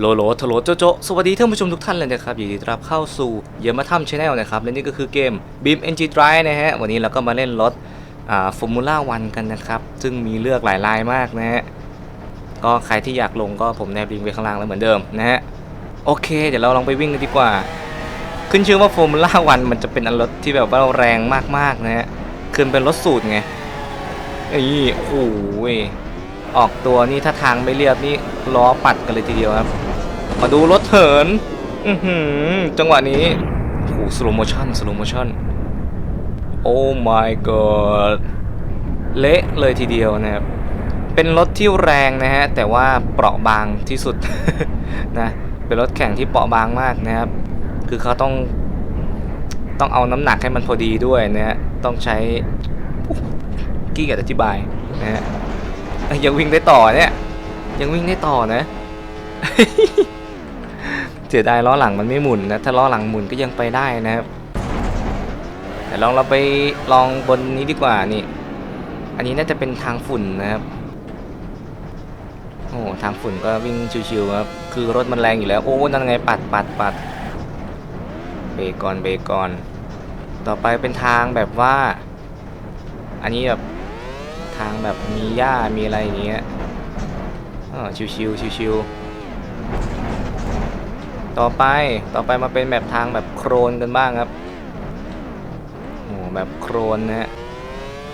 โลโลทโลโจโจสวัสดีท่านผู้ชมทุกท่านเลยนะครับยินดีต้อนรับเข้าสู่เยมาทัมชาแนลนะครับและนี่ก็คือเกม Beam NG Drive นะฮะ วันนี้เราก็มาเล่นรถอ่าฟอร์มูล่าวันกันนะครับ ซึ่งมีเลือกหลายลายมากนะฮะ ก็ใครที่อยากลงก็ผมแนบลิงก์ไว้ข้างล่างแล้วเหมือนเดิมนะฮะ โอเค เดี๋ยวเราลองไปวิ่งกันดีกว่า ขึ้นชื่อว่าฟอร์มูล่าวันมันจะเป็นรถที่แบบว่าแรงมากๆนะฮะคือเป็นรถสูตรไงไอ้ยโอ้ยออกตัวนี่ถ้าทางไม่เรียบนี่ล้อปัดกันเลยทีเดียวครับ มาดูรถเหินอือหือจังหวะนี้โอ้โหสโลโมชั่นสโลโมชั่นโอ้ my god เละเลยทีเดียวนะครับ เป็นรถที่แรงนะฮะ แต่ว่าเปราะบางที่สุดนะเป็นรถแข่งที่เปราะบางมากนะครับ คือเขาต้องต้องเอาน้ำหนักให้มันพอดีด้วยนะฮะ ต้องใช้กี้กับอธิบายนะฮะยยังวิ่งได้ต่อเนี่ย ยังวิ่งได้ต่อนะ เสียดายล้อหลังมันไม่หมุนนะถ้าล้อหลังหมุนก็ยังไปได้นะครับแต่ลองเราไปลองบนนี้ดีกว่านี่ อันนี้น่าจะเป็นทางฝุ่นนะครับโอ้ทางฝุ่นก็วิ่งชิวๆครับคือรถมันแรงอยู่แล้ว โอ้นั่นไงปัดปัดปัดเบรกก่อนเบรกก่อน ต่อไปเป็นทางแบบว่า อันนี้แบบทางแบบมีหญ้ามีอะไรอย่างเงี้ยอ๋อชิวๆชิวๆ ต่อไปต่อไปมาเป็นแบบทางแบบโครนกันบ้างครับโอ้โหแบบโครนนะฮะ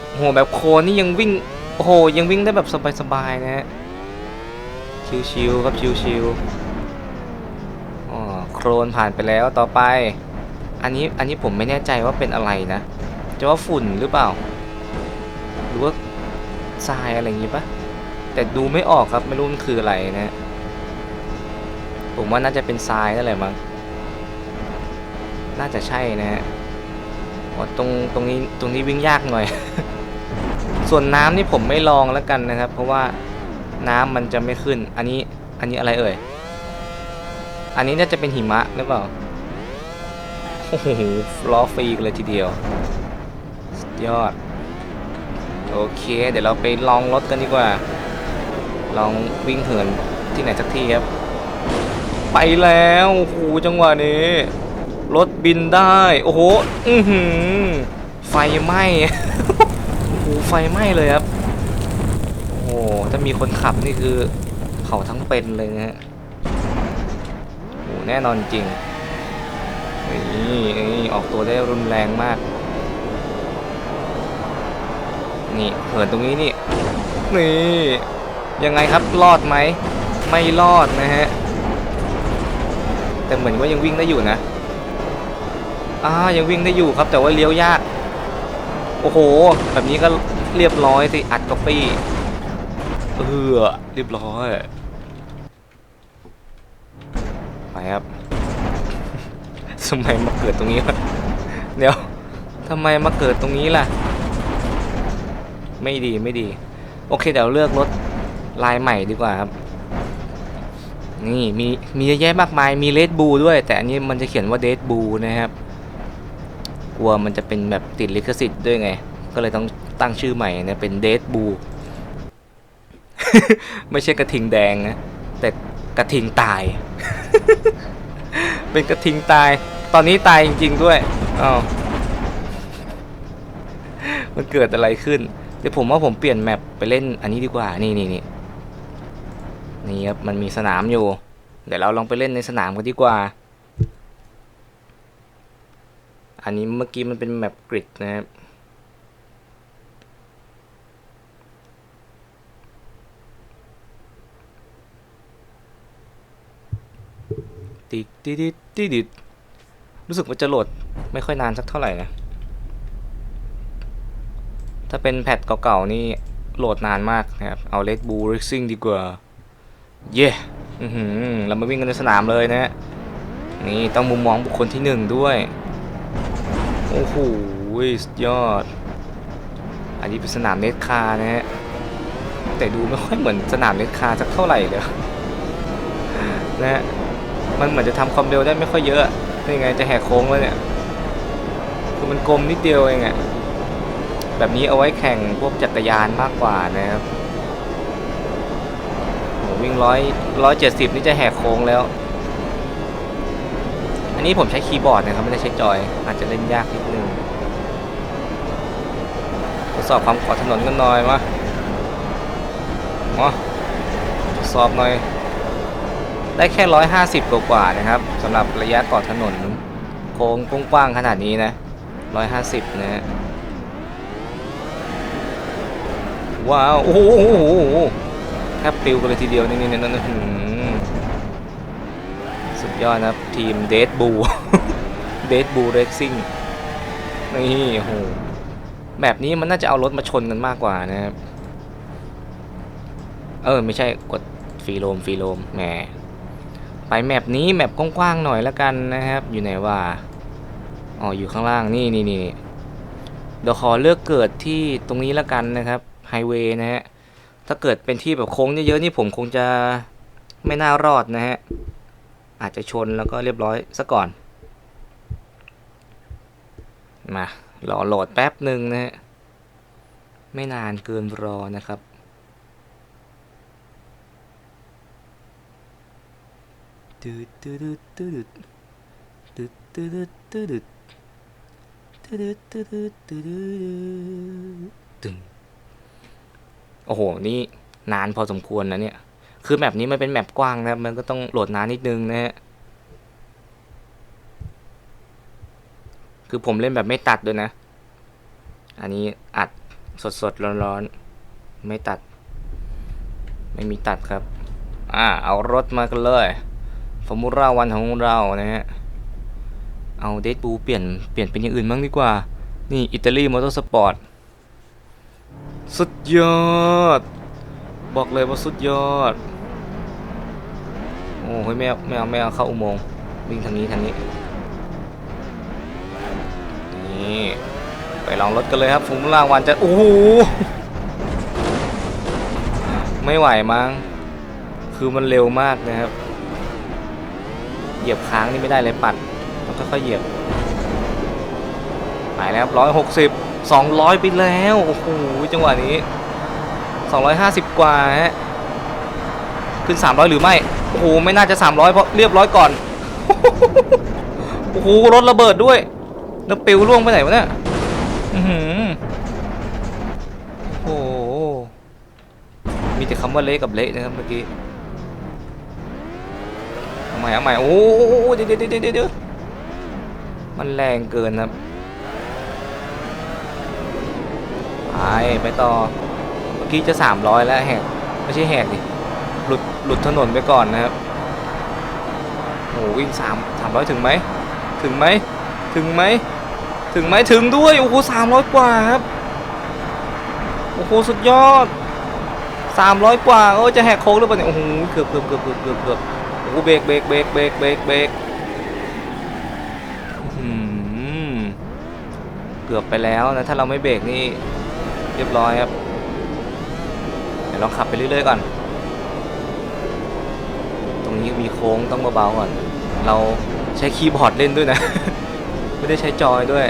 โอ้โหแบบโครนนี่ยังวิ่งโอ้โหยังวิ่งได้แบบสบายๆนะฮะชิวๆครับชิวๆอ๋อโครนผ่านไปแล้วต่อไป อันนี้อันนี้ผมไม่แน่ใจว่าเป็นอะไรนะจะว่าฝุ่นหรือเปล่า หรือว่าทรายอะไรอย่างงี้ปะแต่ดูไม่ออกครับไม่รู้มันคืออะไรนะฮะ ผมว่าน่าจะเป็นทรายนั่นแหละมั้งน่าจะใช่นะฮะอ๋อตรงตรงนี้ตรงนี้วิ่งยากหน่อย ส่วนน้ำนี่ผมไม่ลองแล้วกันนะครับ เพราะว่าน้ำมันจะไม่ขึ้น อันนี้อันนี้อะไรเอ่ย อันนี้น่าจะเป็นหิมะหรือเปล่า โอ้โหล้อฟรีเลยทีเดียวสุดยอด โอเค เดี๋ยวเราไปลองรถกันดีกว่า ลองวิ่งเหินที่ไหนสักที่ครับ ไปแล้วโอ้โหจังหวะนี้ รถบินได้ โอ้โห อือหือ ไฟไหม้โอ้โหไฟไหม้เลยครับ โอ้โหถ้ามีคนขับนี่คือ เขาทั้งเป็นเลยนะฮะโอ้โหแน่นอนจริงนี่นี่ออกตัวได้รุนแรงมาก นี่เหินตรงนี้นี่ นี่ ยังไงครับรอดไหม ไม่รอดนะฮะ แต่เหมือนว่ายังวิ่งได้อยู่นะอ่ายังวิ่งได้อยู่ครับ แต่ว่าเลี้ยวยาก โอ้โห แบบนี้ก็เรียบร้อยสิอัดก๊อปปี้เออเรียบร้อยไปครับทำไมมาเกิดตรงนี้วะเดี๋ยวทำไมมาเกิดตรงนี้ล่ะ ไม่ดีไม่ดี โอเคเดี๋ยวเลือกรถลายใหม่ดีกว่าครับ นี่มีมีเยอะแยะมากมายมีเลดบูด้วย แต่อันนี้มันจะเขียนว่าเดดบูนะครับ กลัวมันจะเป็นแบบติดลิขสิทธิ์ด้วยไง ก็เลยต้องตั้งชื่อใหม่นะเป็นเดดบูไม่ใช่กระทิงแดงนะ แต่กระทิงตาย เป็นกระทิงตาย ตอนนี้ตายจริง ๆด้วยอ้าวมันเกิดอะไรขึ้น เดี๋ยวผมว่าผมเปลี่ยนแมปไปเล่นอันนี้ดีกว่า นี่นี่นี่ นี่ครับมันมีสนามอยู่ เดี๋ยวเราลองไปเล่นในสนามกันดีกว่า อันนี้เมื่อกี้มันเป็นแมปกริดนะครับติดติดติดติดติดรู้สึกว่าจะโหลดไม่ค่อยนานสักเท่าไหร่นะ ถ้าเป็นแพทเก่าๆนี่โหลดนานมากนะครับ เอา Red Bull Racing ดีกว่า เย้อือหือเรามาวิ่งกันในสนามเลยนะฮะนี่ต้องมุมมองบุคคลที่หนึ่งด้วย โอ้โหสุดยอด อันนี้เป็นสนามเนสคานะฮะ แต่ดูไม่ค่อยเหมือนสนามเนสคาสักเท่าไหร่เลยนะฮะ มันเหมือนจะทำความเร็วได้ไม่ค่อยเยอะนี่ไงจะแหกโค้งแล้วเนี่ย คือมันกลมนิดเดียวเองอะแบบนี้เอาไว้แข่งพวกจักรยานมากกว่านะครับ วิ่งร้อยร้อยเจ็ดสิบนี่จะแหกโค้งแล้ว อันนี้ผมใช้คีย์บอร์ดนะครับไม่ได้ใช้จอย อาจจะเล่นยากนิดนึงทดสอบความกอดถนนกันหน่อยวะมาทดสอบหน่อย ได้แค่ร้อยห้าสิบกว่าๆนะครับสำหรับระยะก่อถนน โค้งกว้างๆขนาดนี้นะร้อยห้าสิบนะฮะว้าว โอ้โห ทบปิวกันเลยทีเดียวนี่นี่นั่นหือสุดยอดนะครับ ทีมเดดบูเดดบูเร c ซิ่งนี่โหแบบนี้มันน่าจะเอารถมาชนกันมากกว่านะครับ เออ ไม่ใช่กดฟรีโรมฟรีโรมแหมไปแมปนี้แมปกว้างๆหน่อยแล้วกันนะครับ อยู่ไหนว่าอ๋ออยู่ข้างล่างนี่นี่นี่เดี๋ยวขอเลือกเกิดที่ตรงนี้แล้วกันนะครับไฮเวย์นะฮะ ถ้าเกิดเป็นที่แบบโค้งเยอะๆนี่ผมคงจะไม่น่ารอดนะฮะ อาจจะชนแล้วก็เรียบร้อยซะก่อน มารอโหลดแป๊บหนึ่งนะฮะ ไม่นานเกินรอนะครับตืดตืดตืดตืดตืดตืดตืดตืดตืดตืด โอ้โห นี่นานพอสมควรนะเนี่ย คือแมปนี้มันเป็นแมปกว้างนะครับ มันก็ต้องโหลดนานนิดนึงนะฮะ คือผมเล่นแบบไม่ตัดด้วยนะ อันนี้อัดสดๆร้อนๆ ไม่ตัด ไม่มีตัดครับ อ่า เอารถมากันเลยฟอร์มูล่าวันของเรานะฮะ เอาเดดบูเปลี่ยนเปลี่ยนเป็นอย่างอื่นบ้างดีกว่า นี่อิตาลีมอเตอร์สปอร์ต สุดยอด บอกเลยว่าสุดยอด โอ้ยไม่เอาไม่เอาไม่เข้าอุโมงค์วิ่งทางนี้ทางนี้ นี่ ไปลองรถกันเลยครับฟอร์มูล่างวันจะ โอ้โห ไม่ไหวมั้ง คือมันเร็วมากนะครับ เหยียบค้างนี่ไม่ได้เลยปัดต้องค่อยๆเหยียบ ไปแล้วร้อยหกสิบ สองร้อยไปแล้ว โอ้โห จังหวะนี้สองร้อยห้าสิบกว่าฮะ ขึ้นสามร้อยหรือไม่ โอ้โห ไม่น่าจะสามร้อยเพราะเรียบร้อยก่อน โอ้โห รถระเบิดด้วย แล้วปิวล่วงไปไหนวะเนี่ยอือโอ้โห มีแต่คำว่าเละกับเละนะครับเมื่อกี้เอาใหม่เอาใหม่โอ้โหเดี๋ยวเดี๋ยวเดี๋ยวเดี๋ยวมันแรงเกินครับ ไปไปต่อ เมื่อกี้จะ 300 แล้วแหก ไม่ใช่แหกดิ หลุด หลุดถนนไปก่อนนะครับโอ้โหวิ่ง3 300 ถึงไหม ถึงไหม ถึงไหม ถึงไหม ถึงด้วย โอ้โห 300 กว่าครับ โอ้โห สุดยอด 300 กว่า โอ้จะแหกโค้งหรือเปล่าเนี่ย โอ้โห เกือบเกือบเกือบเกือบเกือบเกือบโอ้โห เบรกเบรกเบรกเบรกเบรกเบรกเกือบไปแล้วนะ ถ้าเราไม่เบรกนี่ เรียบร้อยครับ เดี๋ยวลองขับไปเรื่อยๆก่อน ตรงนี้มีโค้งต้องเบาๆก่อน เราใช้คีย์บอร์ดเล่นด้วยนะ ไม่ได้ใช้จอยด้วย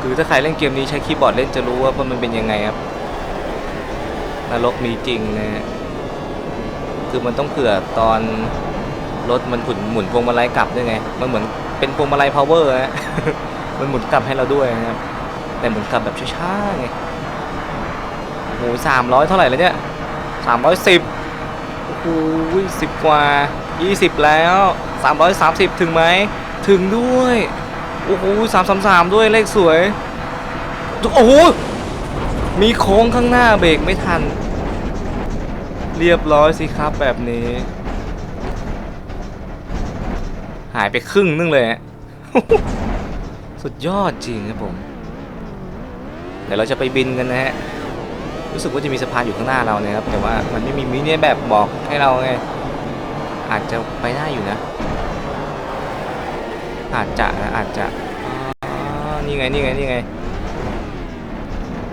คือถ้าใครเล่นเกมนี้ใช้คีย์บอร์ดเล่นจะรู้ว่ามันเป็นยังไงครับ นรกมีจริงนะคือมันต้องเผื่อตอนรถมันหมุนหมุนพวงมาลัยกลับด้วยไง มันเหมือนเป็นพวงมาลัย power ฮะมันหมุนกลับให้เราด้วยนะครับ แต่หมุนกับแบบช้าๆไงโอ้โหสามร้อยเท่าไหร่แล้วเนี่ยสามร้อยสิบโอ้โหสิบกว่ายี่สิบแล้วสามร้อยสามสิบถึงไหมถึงด้วยโอ้โหสามสามสามด้วยเลขสวยโอ้โหมีโค้งข้างหน้าเบรกไม่ทัน เรียบร้อยสิครับแบบนี้ หายไปครึ่งนึงเลย สุดยอดจริงครับผม ดี๋ยวเราจะไปบินกันนะฮะรู้สึกว่าจะมีสะพานอยู่ข้างหน้าเรานะครับแต่ว่ามันไม่มีมินิแบบบอกให้เราไงอาจจะไปได้อยู่นะ อาจจะนะอาจจะนี่ไงนี่ไงนี่ไง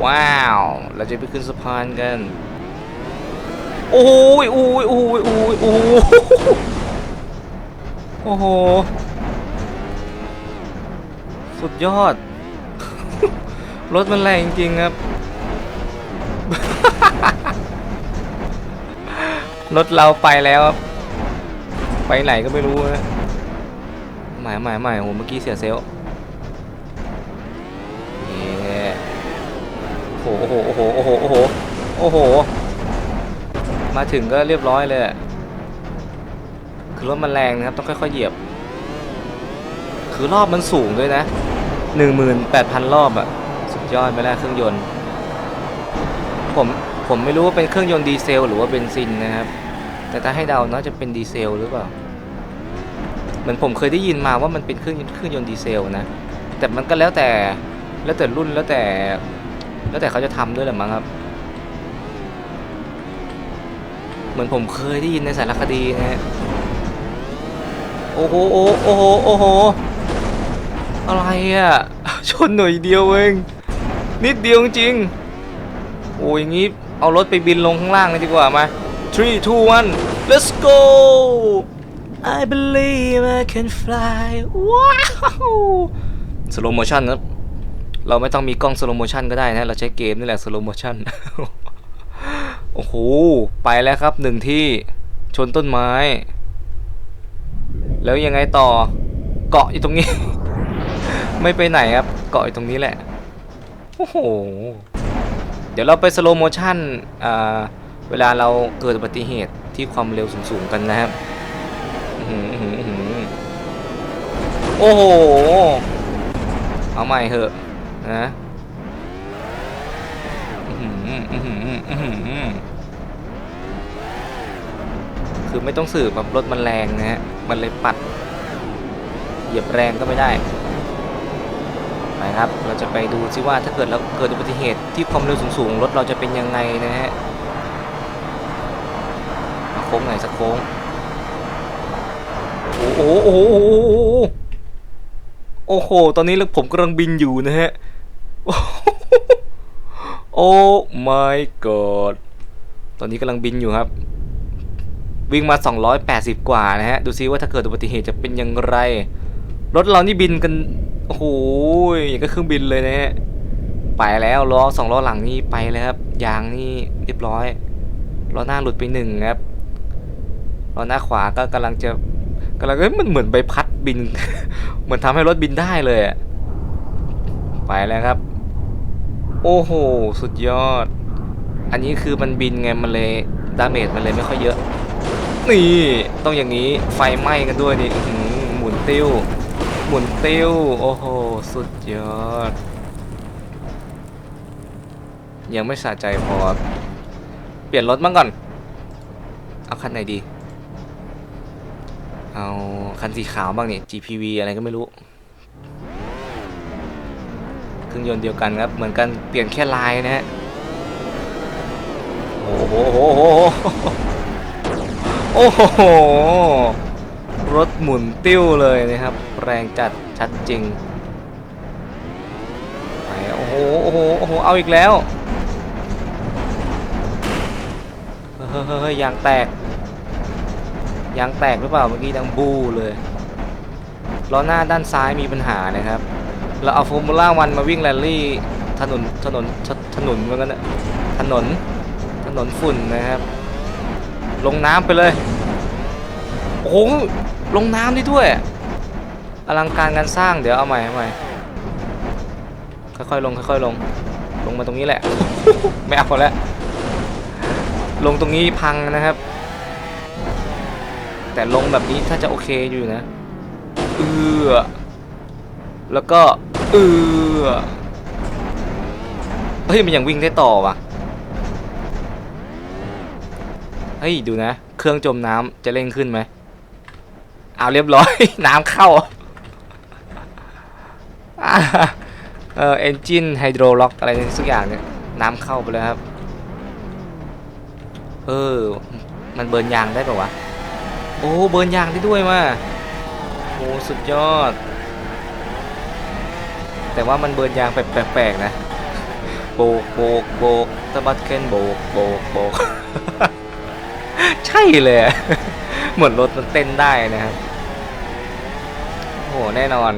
ว้าว เราจะไปขึ้นสะพานกันโอ้ยโอ้ยโอ้ยโอ้ยโอ้ยโอ้โห สุดยอด รถมันแรงจริงครับ รถเราไปแล้วครับ ไปไหนก็ไม่รู้นะหมายหมายหมายโหเมื่อกี้เสียเซลนี่โอ้โห โอ้โห โอ้โห โอ้โห โอ้โห มาถึงก็เรียบร้อยเลย คือรถมันแรงนะครับ ต้องค่อยๆเหยียบ คือรอบมันสูงด้วยนะ 18,000 รอบอะสุด ยอดไปแล้วเครื่องยนต์ ผมผมไม่รู้ว่าเป็นเครื่องยนต์ดีเซลหรือว่าเบนซินนะครับ แต่ถ้าให้เดาน่าจะเป็นดีเซลหรือเปล่าเหมือนผมเคยได้ยินมาว่ามันเป็นเครื่องเครื่องยนต์ดีเซลนะ แต่มันก็แล้วแต่แล้วแต่รุ่นแล้วแต่ แล้วแต่เขาจะทำด้วยแหละมั้งครับ เหมือนผมเคยได้ยินในสารคดีนะฮะโอ้โหโอ้โหโอ้โหอะไรอะชนหน่อยเดียวเอง นิดเดียวจริงโอ้ยอย่างงี้เอารถไปบินลงข้างล่างเลยดีกว่ามา three two one let's go I believe I can fly ว้าว slow motion ครับเราไม่ต้องมีกล้อง slow motion ก็ได้นะ เราใช้เกมนี่แหละ slow motion โอ้โห ไปแล้วครับหนึ่งที่ชนต้นไม้ แล้วยังไงต่อเกาะอยู่ตรงนี้ ไม่ไปไหนครับ เกาะอยู่ตรงนี้แหละ โอ้โห เดี๋ยวเราไปสโลโมชั่นเวลาเราเกิดอุบัติเหตุที่ความเร็วสูงๆกันนะครับโอ้โห เอาใหม่เหอะนะคือไม่ต้องสืบแบบรถมันแรงนะฮะ มันเลยปัด เหยียบแรงก็ไม่ได้ ไปครับ เราจะไปดูซิว่าถ้าเกิดเราเกิดอุบัติเหตุที่ความเร็วสูงๆรถเราจะเป็นยังไงนะฮะมาโค้งไหนสักโค้งโอ้โหโอ้โหโอ้โห ตอนนี้ผมกำลังบินอยู่นะฮะ โอ้ my god ตอนนี้กำลังบินอยู่ครับ วิ่งมา 280 กว่านะฮะ ดูซิว่าถ้าเกิดอุบัติเหตุจะเป็นอย่างไร รถเรานี่บินกัน โอ้โหอย่างก็เครื่องบินเลยนะฮะไปแล้วล้อสองล้อหลังนี่ไปแล้วครับยางนี่เรียบร้อยล้อหน้าหลุดไปหนึ่งครับล้อหน้าขวาก็กำลังจะกำลังเอ้ยมันเหมือนใบพัดบิน เหมือนทำให้รถบินได้เลยอะไปแล้วครับ โอ้โหสุดยอด อันนี้คือมันบินไงมันเลยดาเมจมันเลยไม่ค่อยเยอะ นี่ต้องอย่างนี้ไฟไหม้กันด้วยนี่อื้อหือหมุนติ้ว หมุนติ้ว โอ้โห สุดยอด ยังไม่สะใจพอ เปลี่ยนรถบ้างก่อน เอาคันไหนดี เอาคันสีขาวบ้างนี่ GPV อะไรก็ไม่รู้ เครื่องยนต์เดียวกันครับ เหมือนกัน เปลี่ยนแค่ลายนะฮะ โอ้โห โอ้โห โอ้โห รถหมุนติ้วเลยนะครับ แรงจัดชัดจริงไปโอ้โหโอ้โหโอ้โหเอาอีกแล้วเฮ้ยยเฮ้ยยางแตกยางแตกหรือเปล่าเมื่อกี้ดังบูเลยล้อหน้าด้านซ้ายมีปัญหานะครับ เราเอาฟอร์มูล่าวันมาวิ่งแรลลี่ถนนถนนถนนเหมือนกันนะถนนถนนฝุ่นนะครับ ลงน้ำไปเลย โอ้โห ลงน้ำได้ด้วย อลังการการสร้างเดี๋ยวเอาใหม่เอาใหม่ค่อยๆลงค่อยๆลง ลงมาตรงนี้แหละ ไม่เอาแล้วลงตรงนี้พังนะครับ แต่ลงแบบนี้ถ้าจะโอเคอยู่นะเอือแล้วก็เอือเฮ้ยมันยังวิ่งได้ต่อว่ะเฮ้ยดูนะ เครื่องจมน้ำจะเร่งขึ้นไหม เอาเรียบร้อย น้ำเข้าเออเอนจินไฮโดรล็อกอะไรสักอย่างเนี่ยน้ำเข้าไปแล้วครับ เออ มันเบิร์นยางได้ป่าวะ โอ้เบิร์นยางได้ด้วยมาโอ้สุดยอด แต่ว่ามันเบิร์นยางแปลกๆนะโบกโบกโบกตะบัดเคนโบกโบกโบกใช่เลย เหมือนรถมันเต้นได้นะครับ โอ้โหแน่นอน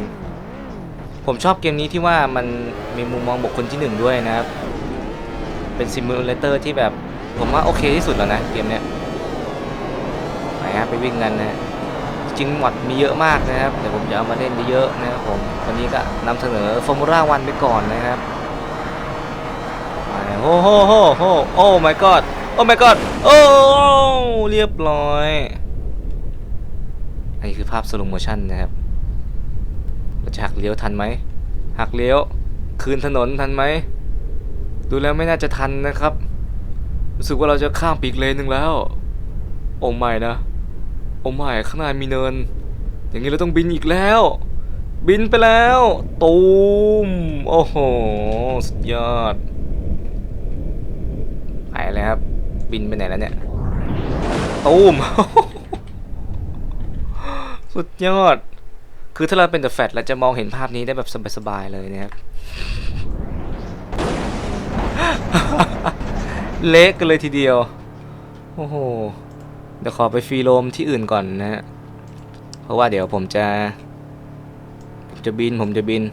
ผมชอบเกมนี้ที่ว่ามันมีมุมมองบุคคลที่หนึ่งด้วยนะครับ เป็นซิมูเลเตอร์ที่แบบผมว่าโอเคที่สุดแล้วนะเกมเนี้ยไปวิ่งกันนะจริงหมดมีเยอะมากนะครับเดี๋ยวผมจะเอามาเล่นเยอะๆนะครับผมวันนี้ก็นำเสนอฟอร์มูล่าวันไปก่อนนะครับโอ้โหโหโหโอ้ my god โอ้ my god โอ้เรียบร้อยอันนี้คือภาพสโลโมชั่นนะครับ จะหักเลี้ยวทันไหมหักเลี้ยว คืนถนนทันไหมดูแล้วไม่น่าจะทันนะครับ รู้สึกว่าเราจะข้ามปีกเลนหนึ่งแล้ว โอ้ไม่นะ โอ้ไม่ข้างหน้ามีเนิน อย่างนี้เราต้องบินอีกแล้ว บินไปแล้ว ตูมโอ้โห สุดยอดไปแล้วครับ บินไปไหนแล้วเนี่ย ตูมสุดยอด คือถ้าเราเป็น The Fat เราจะมองเห็นภาพนี้ได้แบบสบายๆเลยนะครับ เละกันเลยทีเดียว โอ้โห เดี๋ยวขอไปฟรีโรมที่อื่นก่อนนะฮะ เพราะว่าเดี๋ยวผมจะ ผมจะบินผมจะบิน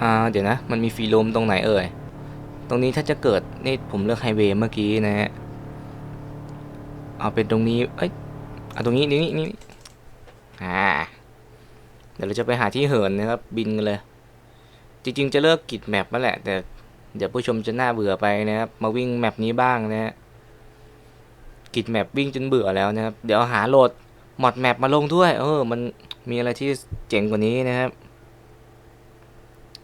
อ่า เดี๋ยวนะ มันมีฟรีโรมตรงไหนเอ่ย ตรงนี้ถ้าจะเกิด นี่ผมเลือกไฮเวย์เมื่อกี้นะฮะ เอาเป็นตรงนี้ เอ้ยเอาตรงนี้นี่นี่ อ่าเดี๋ยวเราจะไปหาที่เหินนะครับ บินกันเลย จริง ๆ จะเลิกกิจแมปมาแหละ แต่เดี๋ยวผู้ชมจะน่าเบื่อไปนะครับ มาวิ่งแมปนี้บ้างนะฮะกิจแมปวิ่งจนเบื่อแล้วนะครับ เดี๋ยวหาโหลดมอดแมปมาลงด้วย เออ มันมีอะไรที่เจ๋งกว่านี้นะครับ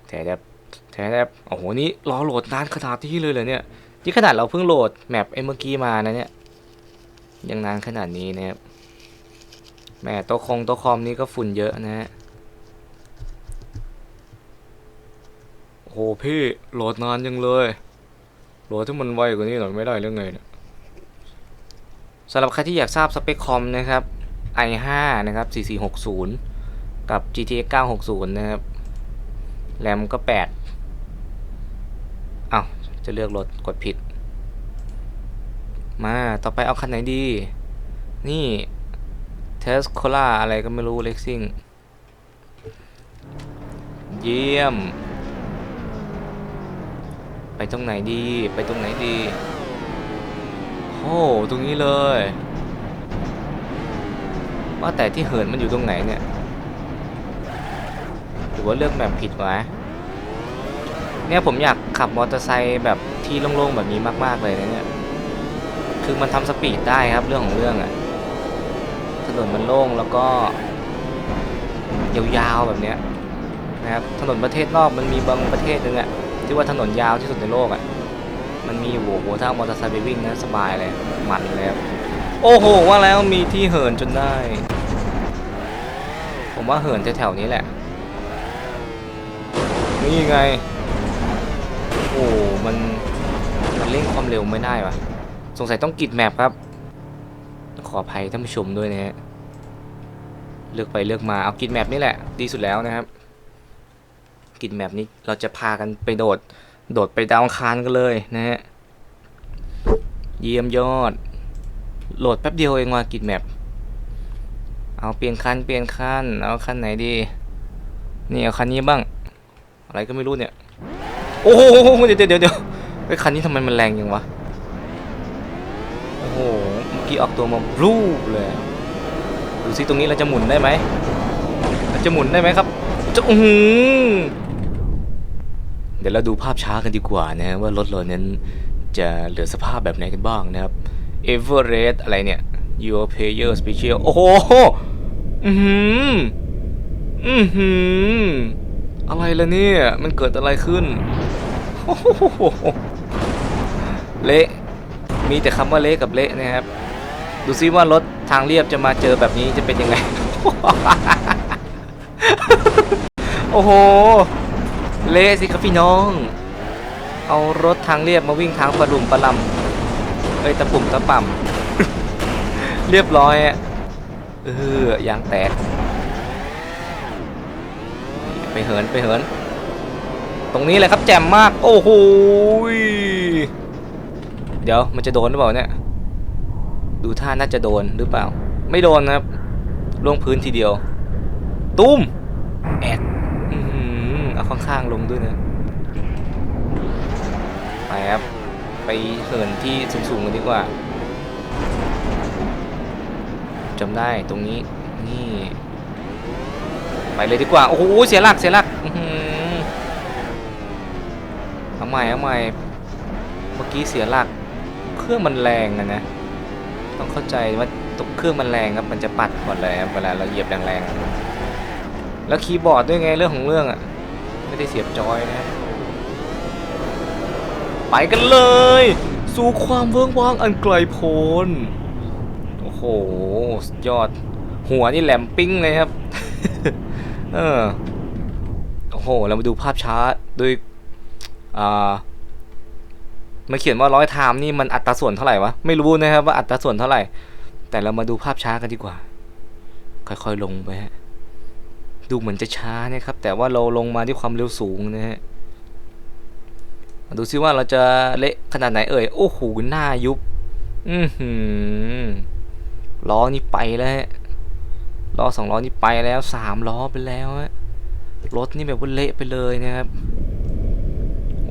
แถบแถบโอ้โห นี่รอโหลดนานขนาดที่เลยเหรอเนี่ย ที่ขนาดเราเพิ่งโหลดแมปไอ้เมื่อกี้มานะเนี่ย ยังนานขนาดนี้นะครับ แหม่โต๊ะคงโต๊ะคอมนี่ก็ฝุ่นเยอะนะฮะโอ้โหพี่โหลดนานยังเลยโหลดที่มันไวกว่านี้หน่อยไม่ได้เรื่องไงเนี่ยสำหรับใครที่อยากทราบสเปคคอมนะครับ i5 นะครับ 4460 กับ GTX 960 นะครับ แรมก็ 8อ้าว จะเลือกรถกดผิด มา ต่อไปเอาคันไหนดี นี่ เทสโคล่าอะไรก็ไม่รู้เล็กซิ่ง เยี่ยม ไปตรงไหนดี ไปตรงไหนดี โอ้ตรงนี้เลย ว่าแต่ที่เหินมันอยู่ตรงไหนเนี่ย หรือว่าเลือกแบบผิดวะเนี่ยผมอยากขับมอเตอร์ไซค์แบบที่โล่งๆแบบนี้มากๆเลยนะเนี่ย คือมันทำสปีดได้ครับเรื่องของเรื่องอะ ถนนมันโล่งแล้วก็ยาวๆแบบเนี้ยนะครับถนนประเทศนอกมันมีบางประเทศนึงอะที่ว่าถนนยาวที่สุดในโลกอะมันมีโอ้โหถ้ามอเตอร์ไซค์ไปวิ่งนะสบายเลยมันเลยครับโอ้โหว่าแล้วมีที่เหินจนได้ ผมว่าเหินแถวๆนี้แหละ นี่ไง โอ้มันมันเร่งความเร็วไม่ได้วะสงสัยต้องกิดแมปครับ ขออภัยท่านผู้ชมด้วยนะฮะเลือกไปเลือกมาเอากิดแมปนี่แหละ ดีสุดแล้วนะครับ กิดแมปนี้เราจะพากันไปโดด โดดไปดาวอังคารกันเลยนะฮะเยี่ยมยอด โหลดแป๊บเดียวเองว่ากิดแมปเอาเปลี่ยนคันเปลี่ยนคันเอาคันไหนดีนี่เอาคันนี้บ้าง อะไรก็ไม่รู้เนี่ย โอ้โหเดี๋ยวเดี๋ยวเดี๋ยวไอ้คันนี้ทำไมมันแรงยังวะ กี้ออกตัวมาบลูเลยดูซิตรงนี้เราจะหมุนได้ไหมเราจะหมุนได้ไหมครับจะอือเดี๋ยวเราดูภาพช้ากันดีกว่านะว่ารถเรานั้นจะเหลือสภาพแบบไหนกันบ้างนะครับ Everest อะไรเนี่ย Your Player Special โอ้โหอือหืออือหืออะไรล่ะเนี่ย มันเกิดอะไรขึ้นเละมีแต่คำว่าเละกับเละนะครับ ดูซิว่ารถทางเรียบจะมาเจอแบบนี้จะเป็นยังไง โอ้โห เละสิครับพี่น้อง เอารถทางเรียบมาวิ่งทางประดุมประลำเอ้ยตะปุ่มตะป่ำ เรียบร้อยอะเออยางแตก ไปเหินไปเหิน ตรงนี้เลยครับแจ่มมาก โอ้โห เดี๋ยวมันจะโดนหรือเปล่าเนี่ย ดูท่าน่าจะโดนหรือเปล่า ไม่โดนนะครับล่วงพื้นทีเดียว ตุ้มแอดอื้อหือเอาข้างๆลงด้วยนะไปครับ ไปเหินที่สูงๆกันดีกว่าจำได้ตรงนี้นี่ ไปเลยดีกว่า โอ้โหเสียหลักเสียหลักอื้อหือเอาใหม่เอาใหม่เมื่อกี้เสียหลัก เครื่องมันแรงอะนะ ต้องเข้าใจว่าตัวเครื่องมันแรงครับมันจะปัดก่อนเลยครับเวลาเราเหยียบแรงๆแล้วคีย์บอร์ดด้วยไงเรื่องของเรื่องอะไม่ได้เสียบจอยนะไปกันเลย สู่ความเวิ้งว้างอันไกลโพ้นโอ้โหสยอด หัวนี่แหลมปิ้งเลยครับเออโอ้โห เรามาดูภาพช้าโดยอ่า มันเขียนว่าร้อยไทม์นี่มันอัตราส่วนเท่าไหร่วะ ไม่รู้นะครับว่าอัตราส่วนเท่าไหร่ แต่เรามาดูภาพช้ากันดีกว่า ค่อยๆลงไปฮะ ดูเหมือนจะช้านะครับ แต่ว่าเราลงมาที่ความเร็วสูงนะฮะ ดูซิว่าเราจะเละขนาดไหนเอ่ย โอ้โห หน้ายุบ อือหือ ล้อนี่ไปแล้วฮะ ล้อสองล้อนี่ไปแล้วสามล้อไปแล้วฮะ รถนี่แบบว่าเละไปเลยนะครับ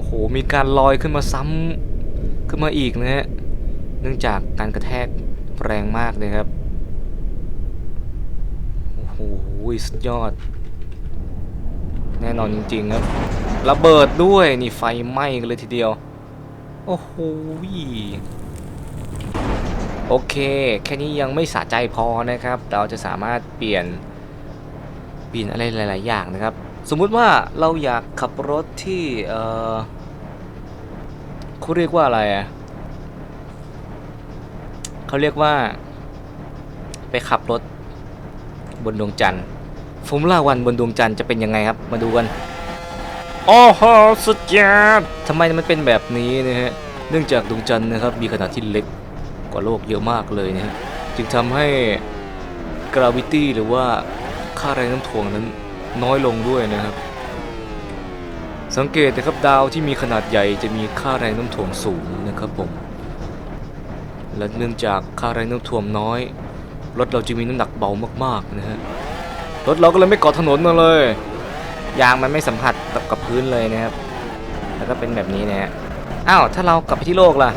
อ้โห มีการลอยขึ้นมาซ้ำขึ้นมาอีกนะฮะ เนื่องจากการกระแทกแรงมากเลยครับ โอ้โหสุดยอด แน่นอนจริง ๆ ครับ ระเบิดด้วยนี่ไฟไหม้กันเลยทีเดียว โอ้โหโอเค แค่นี้ยังไม่สะใจพอนะครับ เราจะสามารถเปลี่ยนเปลี่ยนอะไรหลาย ๆ อย่างนะครับ สมมุติว่าเราอยากขับรถที่เออเขาเรียกว่าอะไรอะเขาเรียกว่า ไปขับรถบนดวงจันทร์ฟอร์มูล่าวันบนดวงจันทร์จะเป็นยังไงครับ มาดูกันโอ้โหสุดยอดทำไมมันเป็นแบบนี้นะฮะเนื่องจากดวงจันทร์นะครับมีขนาดที่เล็กกว่าโลกเยอะมากเลยนะฮะจึงทำให้ gravity หรือว่าค่าแรงน้ำถ่วงนั้น น้อยลงด้วยนะครับ สังเกตนะครับดาวที่มีขนาดใหญ่จะมีค่าแรงน้ำถ่วงสูงนะครับผมและเนื่องจากค่าแรงน้ำถ่วงน้อยรถเราจะมีน้ำหนักเบามากๆนะฮะรถเราก็เลยไม่เกาะถนนมาเลยยางมันไม่สัมผัสกับกับพื้นเลยนะครับ แล้วก็เป็นแบบนี้นะฮะอ้าวถ้าเรากลับไปที่โลกล่ะ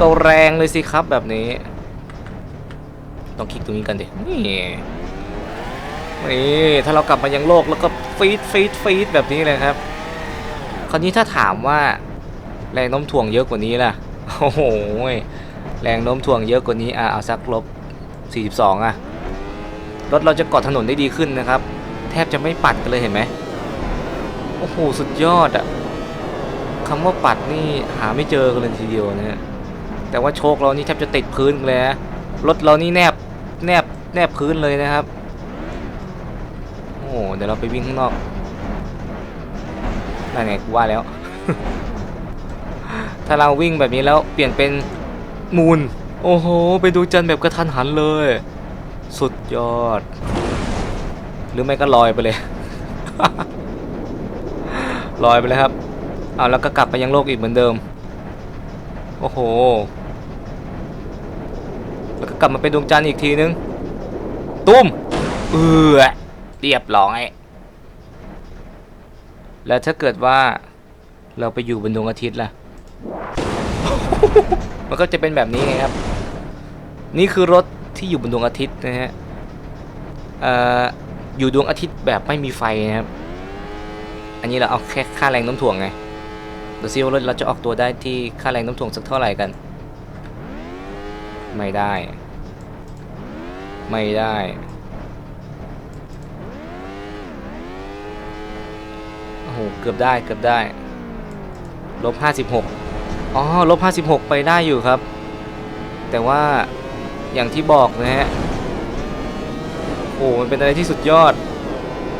ก็แรงเลยสิครับแบบนี้ ต้องคลิกตรงนี้กันดินี่ นี่ถ้าเรากลับมายังโลกแล้วก็ฟีดฟีดฟีดแบบนี้เลยครับ คราวนี้ถ้าถามว่า แรงโน้มถ่วงเยอะกว่านี้ล่ะ โอ้โห แรงโน้มถ่วงเยอะกว่านี้อะเอาสักลบ 42อะ รถเราจะเกาะถนนได้ดีขึ้นนะครับ แทบจะไม่ปัดกันเลยเห็นไหมโอ้โห สุดยอดอะคำว่าปัดนี่หาไม่เจอกันเลยทีเดียวนะฮะแต่ว่าโชคเรานี่แทบจะติดพื้นเลยรถเรานี่แนบแนบแนบพื้นเลยนะครับ โอ้โหเดี๋ยวเราไปวิ่งข้างนอกนั่นไงกูว่าแล้ว ถ้าเราวิ่งแบบนี้แล้วเปลี่ยนเป็นมูนโอ้โห ไปดูจันทร์แบบกระทันหันเลย สุดยอด หรือไม่ก็ลอยไปเลย ลอยไปเลยครับ เอาแล้วก็กลับไปยังโลกอีกเหมือนเดิม โอ้โห แล้วก็กลับมาเป็นดวงจันทร์อีกทีนึง ตุ้ม เออ เรียบร้อยแล้วถ้าเกิดว่าเราไปอยู่บนดวงอาทิตย์ล่ะ มันก็จะเป็นแบบนี้ไงครับ นี่คือรถที่อยู่บนดวงอาทิตย์นะฮะเอ่ออยู่ดวงอาทิตย์แบบไม่มีไฟนะครับ อันนี้เราเอาแค่ค่าแรงโน้ำถ่วงไงดูซิว่ารถเราจะออกตัวได้ที่ค่าแรงโน้ำถ่วงสักเท่าไหร่กัน ไม่ได้ ไม่ได้ โอ้โหเกือบได้เกือบได้ลบห้าสิบหกอ๋อลบห้าสิบหกไปได้อยู่ครับ แต่ว่าอย่างที่บอกนะฮะโอ้มันเป็นอะไรที่สุดยอด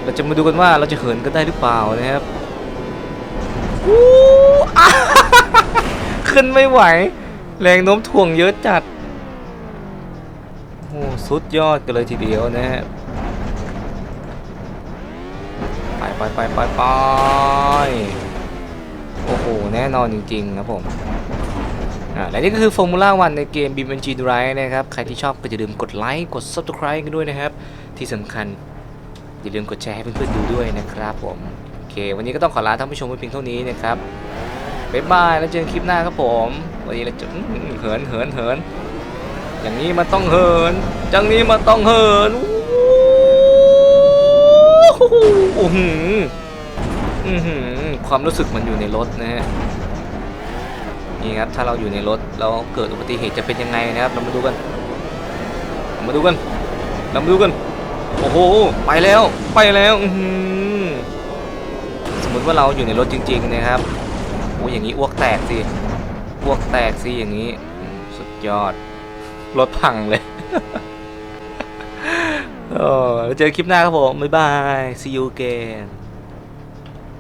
เราจะมาดูกันว่าเราจะเหินกันได้หรือเปล่านะครับอู้ขึ้นไม่ไหว แรงโน้มถ่วงเยอะจัดโอ้สุดยอดกันเลยทีเดียวนะฮะไป ไปไปไปไปโอ้โห แน่นอนจริงๆครับผมอ่าและนี่ก็คือ Formula 1ในเกม BMG Drive นะครับ ใครที่ชอบก็อย่าลืมกดไลค์กด Subscribe กันด้วยนะครับ ที่สำคัญอย่าลืมกดแชร์ให้เพื่อนๆดูด้วยนะครับผมโอเค วันนี้ก็ต้องขอลาท่านผู้ชมไว้เพียงเท่านี้นะครับบ๊ายบายแล้วเจอกันคลิปหน้าครับผม วันนี้เราจะเหินเหินเหินอย่างนี้มันต้องเหินจังนี้มันต้องเหิน โอ้โหอื้อหือความรู้สึกมันอยู่ในรถนะฮะนี่ครับถ้าเราอยู่ในรถแล้วเกิดอุบัติเหตุจะเป็นยังไงนะครับ เรามาดูกันเรามาดูกันเรามาดูกันโอ้โหไปแล้วไปแล้วอื้อหือสมมติว่าเราอยู่ในรถจริง ๆ นะครับโอ้อย่างนี้อ้วกแตกสิอ้วกแตกสิอย่างนี้สุดยอดรถพังเลย เออแล้วเจอคลิปหน้าครับผม บ๊ายบาย see you again